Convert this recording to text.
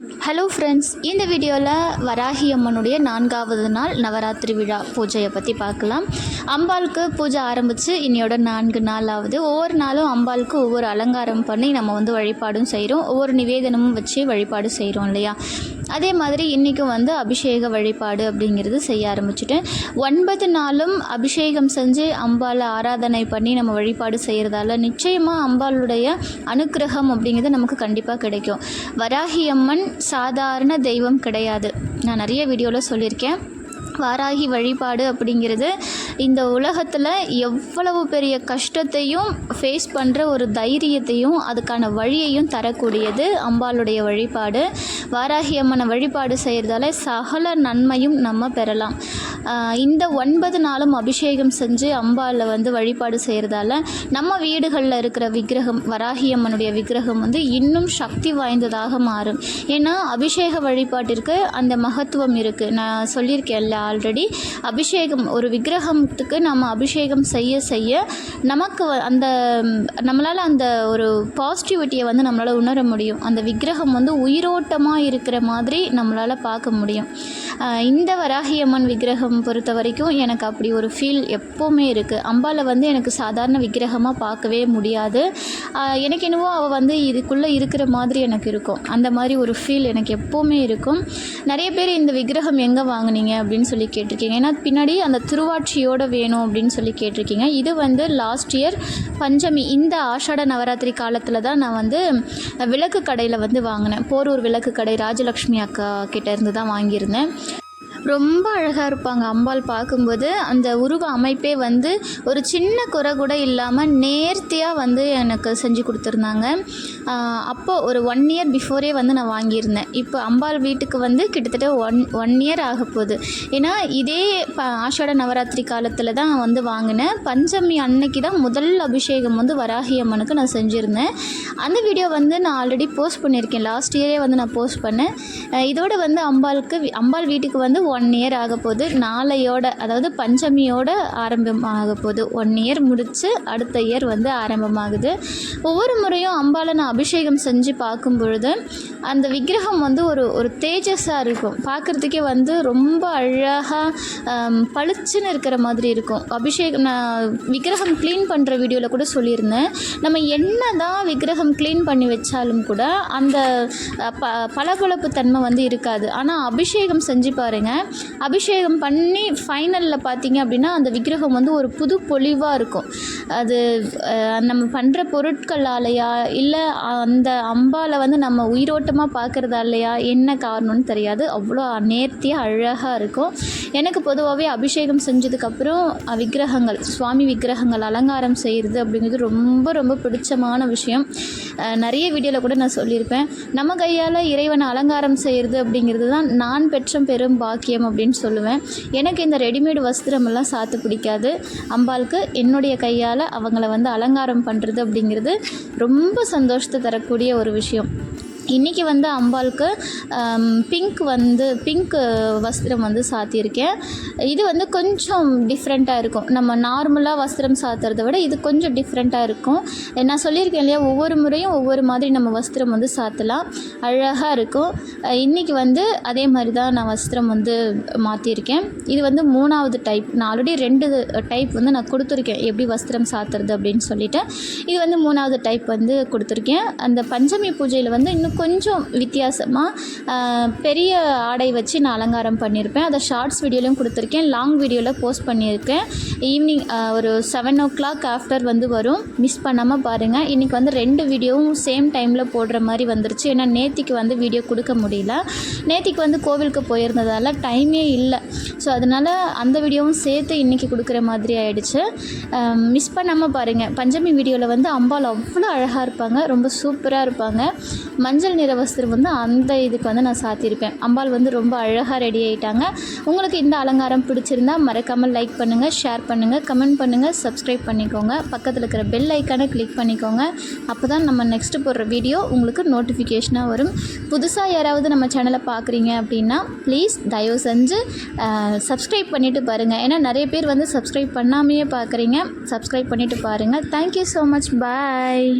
Hello friends இந்த வீடியோவில் வராகி அம்மனுடைய நான்காவது நாள் நவராத்திரி விழா பூஜையை பற்றி பார்க்கலாம். அம்பாளுக்கு பூஜை ஆரம்பித்து இன்னையோட நான்கு நாள் ஆகுது ஒவ்வொரு நாளும் அம்பாளுக்கு ஒவ்வொரு அலங்காரம் பண்ணி நம்ம வந்து வழிபாடும் செய்கிறோம் ஒவ்வொரு நிவேதனமும் வச்சு வழிபாடு செய்கிறோம் இல்லையா? அதே மாதிரி இன்றைக்கும் வந்து அபிஷேக வழிபாடு அப்படிங்கிறது செய்ய ஆரம்பிச்சிட்டேன். ஒன்பது நாளும் அபிஷேகம் செஞ்சு அம்பாளை ஆராதனை பண்ணி நம்ம வழிபாடு செய்கிறதால நிச்சயமாக அம்பாளுடைய அனுக்கிரகம் அப்படிங்கிறது நமக்கு கண்டிப்பாக கிடைக்கும். வராகி அம்மன் சாதாரண தெய்வம் கிடையாது. நான் நிறைய வீடியோவில் சொல்லியிருக்கேன். வாராகி வழிபாடு அப்படிங்கிறது இந்த உலகத்தில் எவ்வளவு பெரிய கஷ்டத்தையும் ஃபேஸ் பண்ணுற ஒரு தைரியத்தையும் அதுக்கான வழியையும் தரக்கூடியது அம்பாளுடைய வழிபாடு. வாராகி அம்மனை வழிபாடு செய்கிறதால சகல நன்மையும் நம்ம பெறலாம். இந்த ஒன்பது நாளும் அபிஷேகம் செஞ்சு அம்பாவில் வந்து வழிபாடு செய்கிறதால நம்ம வீடுகளில் இருக்கிற விக்கிரகம் வராகி அம்மனுடைய விக்கிரகம் வந்து இன்னும் சக்தி வாய்ந்ததாக மாறும். ஏன்னா அபிஷேக வழிபாட்டிற்கு அந்த மகத்துவம் இருக்குது நான் சொல்லியிருக்கேன்ல ஆல்ரெடி அபிஷேகம் ஒரு விக்கிரகத்துக்கு நம்ம அபிஷேகம் செய்ய செய்ய நமக்கு வ- அந்த நம்மளால் அந்த ஒரு பாசிட்டிவிட்டியை வந்து நம்மளால் உணர முடியும். அந்த விக்கிரகம் வந்து உயிரோட்டமாக இருக்கிற மாதிரி நம்மளால் பார்க்க முடியும். இந்த வராகியம்மன் விக்கிரகம் பொறுத்த வரைக்கும் எனக்கு அப்படி ஒரு ஃபீல் எப்போவுமே இருக்குது அம்பாவை வந்து எனக்கு சாதாரண விக்கிரகமாக பார்க்கவே முடியாது. எனக்கு என்னவோ அவள் வந்து இதுக்குள்ளே இருக்கிற மாதிரி எனக்கு இருக்கும். அந்த மாதிரி ஒரு ஃபீல் எனக்கு எப்போவுமே இருக்கும். நிறைய பேர் இந்த விக்கிரகம் எங்கே வாங்கினீங்க அப்படின்னு சொல்லி கேட்டிருக்கீங்க. ஏன்னா பின்னாடி அந்த திருவாட்சியோடு வேணும் அப்படின்னு சொல்லி கேட்டிருக்கீங்க. இது வந்து லாஸ்ட் இயர் பஞ்சமி இந்த ஆஷாட நவராத்திரி காலத்தில் தான் நான் வந்து விளக்கு கடையில் வந்து வாங்கினேன். போரூர் விளக்கு கடை ராஜலக்ஷ்மி அக்கா கிட்டேருந்து தான் வாங்கியிருந்தேன். ரொம்ப அழகாக இருப்பாங்க அம்பாள் பார்க்கும்போது. அந்த உருவ அமைப்பே வந்து ஒரு சின்ன குறை கூட இல்லாமல் நேர்த்தியாக வந்து எனக்கு செஞ்சு கொடுத்துருந்தாங்க. அப்போது ஒரு ஒன் இயர் பிஃபோரே வந்து நான் வாங்கியிருந்தேன். இப்போ அம்பாள் வீட்டுக்கு வந்து கிட்டத்தட்ட ஒன் ஒன் இயர் ஆக போகுது. ஏன்னா இதே ப ஆஷாட நவராத்திரி காலத்தில் தான் வந்து வாங்கினேன். பஞ்சமி அன்னைக்கு தான் முதல் அபிஷேகம் வந்து வராகி அம்மனுக்கு நான் செஞ்சுருந்தேன். அந்த வீடியோ வந்து நான் ஆல்ரெடி போஸ்ட் பண்ணியிருக்கேன். லாஸ்ட் இயரே வந்து நான் போஸ்ட் பண்ணேன். இதோடு இதோட வந்து அம்பாளுக்கு அம்பாள் வீட்டுக்கு வந்து ஒன் இயர் ஆக போகுது நாளையோட அதாவது பஞ்சமியோட ஆரம்பமாக போகுது ஒன் இயர் முடித்து அடுத்த இயர் வந்து ஆரம்பமாகுது. ஒவ்வொரு முறையும் அம்பாளை நான் அபிஷேகம் செஞ்சு பார்க்கும் பொழுது அந்த விக்கிரகம் வந்து ஒரு ஒரு தேஜஸாக இருக்கும். பார்க்குறதுக்கே வந்து ரொம்ப அழகாக பளிச்சுன்னு இருக்கிற மாதிரி இருக்கும். அபிஷேகம் நான் விக்கிரகம் க்ளீன் பண்ணுற வீடியோவில் கூட சொல்லியிருந்தேன். நம்ம என்ன தான் விக்கிரகம் க்ளீன் பண்ணி வச்சாலும் கூட அந்த ப பளபளப்பு தன்மை வந்து இருக்காது. ஆனால் அபிஷேகம் செஞ்சு பாருங்கள் அபிஷேகம் பண்ணி ஃபைனலில் பார்த்தீங்க அப்படின்னா அந்த விக்கிரகம் வந்து ஒரு புது பொலிவாக இருக்கும். அது நம்ம பண்ணுற பொருட்களாலையா இல்லை அந்த அம்பாவில் வந்து நம்ம உயிரோட்டமாக பார்க்குறதாலையா என்ன காரணம்னு தெரியாது. அவ்வளோ நேர்த்தியாக அழகாக இருக்கும். எனக்கு பொதுவாகவே அபிஷேகம் செஞ்சதுக்கப்புறம் விக்கிரகங்கள் சுவாமி விக்கிரகங்கள் அலங்காரம் செய்கிறது அப்படிங்கிறது ரொம்ப ரொம்ப பிடிச்சமான விஷயம். நிறைய வீடியோவில் கூட நான் சொல்லியிருப்பேன். நம்ம கையால் இறைவனை அலங்காரம் செய்கிறது அப்படிங்கிறது தான் நான் பெற்ற பெரும் பாக்கியம். அப்படின்னு சொல்லுவேன். எனக்கு இந்த ரெடிமேட் வஸ்திரமெல்லாம் சாத்து பிடிக்காது. அம்பாளுக்கு என்னுடைய கையால் அவங்கள வந்து அலங்காரம் பண்ணுறது அப்படிங்கிறது ரொம்ப சந்தோஷத்தை தரக்கூடிய ஒரு விஷயம். இன்றைக்கி வந்து அம்பாளுக்கு பிங்க் வந்து பிங்க் வஸ்திரம் வந்து சாத்தியிருக்கேன். இது வந்து கொஞ்சம் டிஃப்ரெண்ட்டாக இருக்கும். நம்ம நார்மலாக வஸ்திரம் சாத்துறத விட இது கொஞ்சம் டிஃப்ரெண்ட்டாக இருக்கும். நான் சொல்லியிருக்கேன் இல்லையா ஒவ்வொரு முறையும் ஒவ்வொரு மாதிரி நம்ம வஸ்திரம் வந்து சாத்தலாம். அழகாக இருக்கும். இன்றைக்கி வந்து அதே மாதிரி தான் நான் வஸ்திரம் வந்து மாற்றியிருக்கேன் இது வந்து மூணாவது டைப் நான் ஆல்ரெடி ரெண்டு டைப் வந்து நான் கொடுத்துருக்கேன். எப்படி வஸ்திரம் சாத்துறது அப்படின்னு சொல்லிட்டு. இது வந்து மூணாவது டைப் வந்து கொடுத்துருக்கேன். அந்த பஞ்சமி பூஜையில் வந்து இன்னும் கொஞ்சம் வித்தியாசமாக பெரிய ஆடை வச்சு நான் அலங்காரம் பண்ணியிருப்பேன் அதை ஷார்ட்ஸ் வீடியோலையும் கொடுத்துருக்கேன். லாங் வீடியோவில் போஸ்ட் பண்ணியிருக்கேன். ஈவினிங் ஒரு செவன் ஓ கிளாக் ஆஃப்டர் வந்து வரும். மிஸ் பண்ணாமல் பாருங்கள் இன்றைக்கி வந்து ரெண்டு வீடியோவும் சேம் டைமில் போடுற மாதிரி வந்துருச்சு. ஏன்னா நேத்திக்கு வந்து வீடியோ கொடுக்க முடியல. நேத்திக்கு வந்து கோவிலுக்கு போயிருந்ததால் டைமே இல்லை. ஸோ அதனால் அந்த வீடியோவும் சேர்த்து இன்றைக்கி கொடுக்குற மாதிரி ஆகிடுச்சு மிஸ் பண்ணாமல் பாருங்கள் பஞ்சமி வீடியோவில் வந்து அம்பாள் அவ்வளோ அழகாக இருப்பாங்க. ரொம்ப சூப்பராக இருப்பாங்க. மஞ்சள் நிற வஸ்திரம் வந்து அந்த இதுக்கு வந்து நான் சாத்தியிருப்பேன். அம்பாள் வந்து ரொம்ப அழகாக ரெடி ஆகிட்டாங்க உங்களுக்கு இந்த அலங்காரம் பிடிச்சிருந்தா மறக்காமல் லைக் பண்ணுங்கள் ஷேர் பண்ணுங்கள் கமெண்ட் பண்ணுங்கள் சப்ஸ்கிரைப் பண்ணிக்கோங்க. பக்கத்தில் இருக்கிற பெல் ஐக்கானை கிளிக் பண்ணிக்கோங்க. அப்போ தான் நம்ம நெக்ஸ்ட்டு போடுற வீடியோ உங்களுக்கு நோட்டிஃபிகேஷனாக வரும். புதுசாக யாராவது நம்ம சேனலை பார்க்குறீங்க அப்படின்னா ப்ளீஸ் தயவு செஞ்சு சப்ஸ்கிரைப் பண்ணிவிட்டு பாருங்கள் ஏன்னா நிறைய பேர் வந்து சப்ஸ்கிரைப் பண்ணாமையே பார்க்குறீங்க சப்ஸ்கிரைப் பண்ணிவிட்டு பாருங்கள் தேங்க்யூ ஸோ மச் பாய்